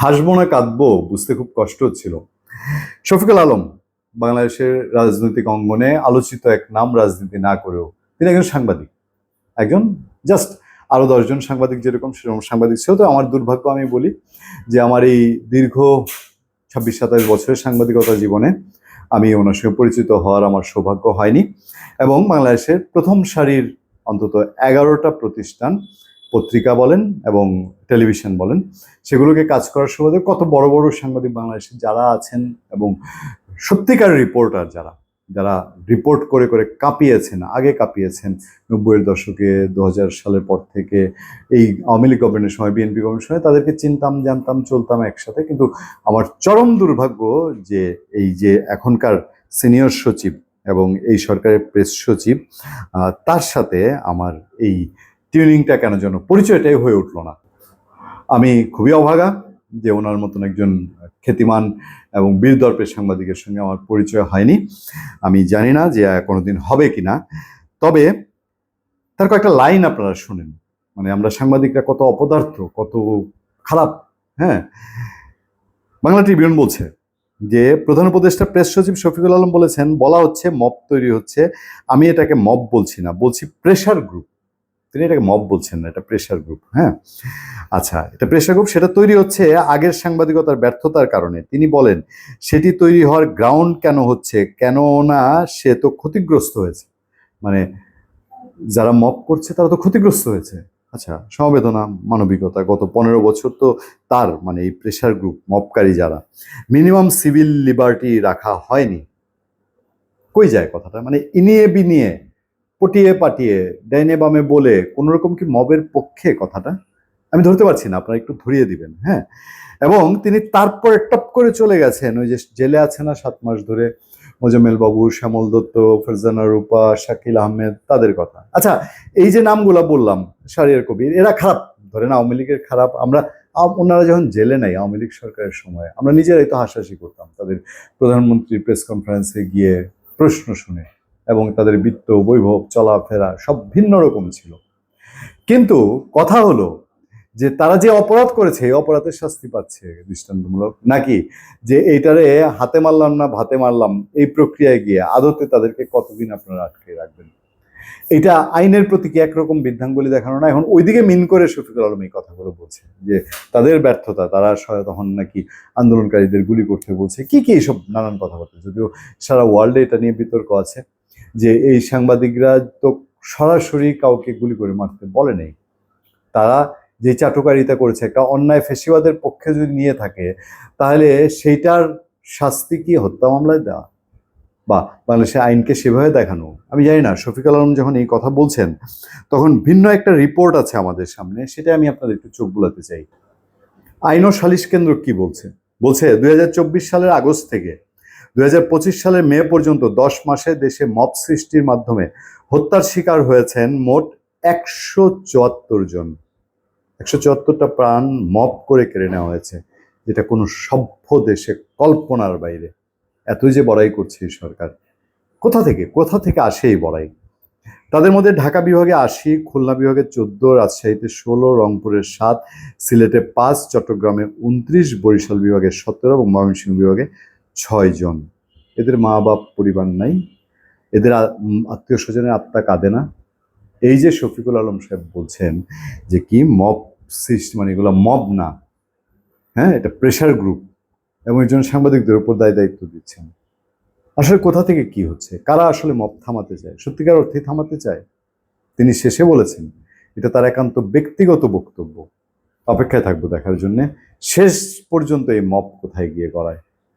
হাসবো না কাঁদবো বুঝতে খুব কষ্ট হচ্ছিল। শফিকুল আলম বাংলাদেশের রাজনৈতিক অঙ্গনে আলোচিত এক নাম রাজনীতি না করেও তিনি একজন সাংবাদিক। একজন জাস্ট আরও দশজন সাংবাদিক যেরকম সেরকম সাংবাদিক। ছিল তো আমার দুর্ভাগ্য আমি বলি যে আমার এই দীর্ঘ ছাব্বিশ, সাতাশ বছরের সাংবাদিকতা জীবনে আমি ওনার সঙ্গে পরিচিত হওয়ার আমার সৌভাগ্য হয়নি এবং বাংলাদেশের প্রথম সারির অন্তত এগারোটা প্রতিষ্ঠান পত্রিকা বলেন এবং টেলিভিশন বলেন, সেগুলোকে কাজ করার সুবাদে কত বড় বড় সাংবাদিক বাংলাদেশে যারা আছেন এবং সত্যিকার রিপোর্টার যারা যারা রিপোর্ট করে করে কাঁপিয়েছেন, আগে কাঁপিয়েছেন নব্বইয়ের দশকে দু হাজার সালের পর থেকে এই আওয়ামী লীগ গভর্নমেন্টের সময়, বিএনপি গভর্নমেন্টের সময়, তাদেরকে চিনতাম, জানতাম, চলতাম একসাথে। কিন্তু আমার চরম দুর্ভাগ্য যে এই যে এখনকার সিনিয়র সচিব এবং এই সরকারের প্রেস সচিব তার সাথে আমার এই টিউনিংটা কেন যেন, পরিচয়টাই হয়ে উঠল না। আমি খুবই অভাগা যে ওনার মতন একজন খ্যাতিমান এবং বীরদর্পের সাংবাদিকের সঙ্গে আমার পরিচয় হয়নি। আমি জানি না যে কোনোদিন হবে কি না তবে তার কয়েকটা লাইন আপনারা শুনেন। মানে আমরা সাংবাদিকরা কত অপদার্থ, কত খারাপ হ্যাঁ? বাংলা ট্রিবিউন বলছে যে, প্রধান উপদেষ্টা প্রেস সচিব শফিকুল আলম বলেছেন, বলা হচ্ছে, মব তৈরি হচ্ছে। আমি এটাকে মব বলছি না, বলছি প্রেশার গ্রুপ। তিনি এটাকে মব বলছেন না এটা প্রেশার গ্রুপ হ্যাঁ? আচ্ছা এটা প্রেশার গ্রুপ সেটা তৈরি হচ্ছে আগের সাংবাদিকতার ব্যর্থতার কারণে। তিনি বলেন, সেটি তৈরি হওয়ার গ্রাউন্ড কেন হচ্ছে? কেন না সে তো ক্ষতিগ্রস্ত হয়েছে। মানে যারা মপ করছে, তারা তো ক্ষতিগ্রস্ত হয়েছে। আচ্ছা সমবেদনা, মানবিকতা, গত পনেরো বছর তো তার মানে এই প্রেশার গ্রুপ মপকারী যারা। মিনিমাম সিভিল লিবার্টি রাখা হয়নি। কই যায় কথাটা? মানে ইনিয়ে বিনিয়ে পটিয়ে পাটিয়ে, ডাইনে বামে বলে কোনো রকম কি মবের পক্ষে কথাটা? আমি ধরতে পারছি না, আপনারা একটু ধরিয়ে দিবেন হ্যাঁ? এবং তিনি তারপরে টপ করে চলে গেছেন, ওই যে জেলে আছে না সাত মাস ধরে মোজামেল বাবু, শ্যামল দত্ত, ফরজানা রূপা, শাকিল আহমেদ, তাদের কথা। আচ্ছা এই যে নামগুলা বললাম, শারিয়ার কবির, এরা খারাপ। ধরেন আওয়ামী লীগের খারাপ, আমরা ওনারা যখন জেলে নাই আওয়ামী লীগ সরকারের সময়, আমরা নিজেরাই তো হাসাহাসি করতাম, তাদের প্রধানমন্ত্রী প্রেস কনফারেন্সে গিয়ে প্রশ্ন শুনে। এবং তাদের বৃত্ত, বৈভব, চলাফেরা সব ভিন্ন রকম ছিল। কিন্তু কথা হলো যে তারা যে অপরাধ করেছে অপরাধের শাস্তি পাচ্ছে দৃষ্টান্তমূলক। নাকি যে এইটারে হাতে মারলাম না ভাতে মারলাম, এই প্রক্রিয়ায় গিয়ে আদতে তাদেরকে কতদিন আপনারা আটকে রাখবেন? এটা আইনের প্রতি কি একরকম বৃদ্ধাঙ্গুলি দেখানো না। এখন ওইদিকে মিন করে শফিকুল আলম এই কথাগুলো বলছে যে তাদের ব্যর্থতা, তারা তখন নাকি আন্দোলনকারীদের গুলি করতে বলছে? কি কি এইসব নানান কথাবার্তা? যদিও সারা ওয়ার্ল্ডে এটা নিয়ে বিতর্ক আছে। যে এই সাংবাদিকরা তো সরাসরি কাউকে গুলি করে মারতে বলে নেই। তারা যে চাটুকারিতা করেছে, একটা অন্যায় ফেসিবাদের পক্ষে যদি নিয়ে থাকে, তাহলে সেইটার শাস্তি কি হত্যা মামলায় দেওয়া বা বাংলাদেশের আইনকে সেভাবে দেখানো? আমি জানি না, শফিকুল আলম যখন এই কথা বলছেন, তখন ভিন্ন একটা রিপোর্ট আছে আমাদের সামনে সেটা আমি আপনাদের একটু চোখ বুলাতে চাই। আইন ও সালিশ কেন্দ্র কি বলছে? বলছে দুই হাজার চব্বিশ সালের আগস্ট থেকে দুই হাজার পঁচিশ সালের মে পর্যন্ত দশ মাসে দেশে মব সৃষ্টির মাধ্যমে হত্যার শিকার হয়েছেন মোট একশো চুয়াত্তর জন। একশো চুয়াত্তরটা প্রাণ মপ করে কেড়ে নেওয়া হয়েছে, যেটা কোনো সভ্য দেশে কল্পনার বাইরে। এতই যে বড়াই করছে এই সরকার। কোথা থেকে? কোথা থেকে আসে এই বড়াই? তাদের মধ্যে ঢাকা বিভাগে আশি, খুলনা বিভাগে চোদ্দ, রাজশাহীতে ষোলো, রংপুরের সাত, সিলেটে পাঁচ, চট্টগ্রামে উনত্রিশ বরিশাল বিভাগে সতেরো এবং ময়মনসিংহ বিভাগে ছয় জন। এদের মা বাপ, পরিবার নাই। এদের আত্মীয় স্বজনের আত্মা কাঁদে না। এই যে শফিকুল আলম সাহেব বলছেন যে কি মব সৃষ্টি মানে এগুলো মব না। হ্যাঁ এটা প্রেশার গ্রুপ এবং একজন সাংবাদিকদের উপর দায় দায়িত্ব দিচ্ছেন। আসলে কোথা থেকে কি হচ্ছে? কারা আসলে মব থামাতে চায়? সত্যিকার অর্থে থামাতে চায়? তিনি শেষে বলেছেন, এটা তার একান্ত ব্যক্তিগত বক্তব্য। অপেক্ষায় থাকব দেখার জন্য। শেষ পর্যন্ত এই মব কোথায় গিয়ে গড়ায়?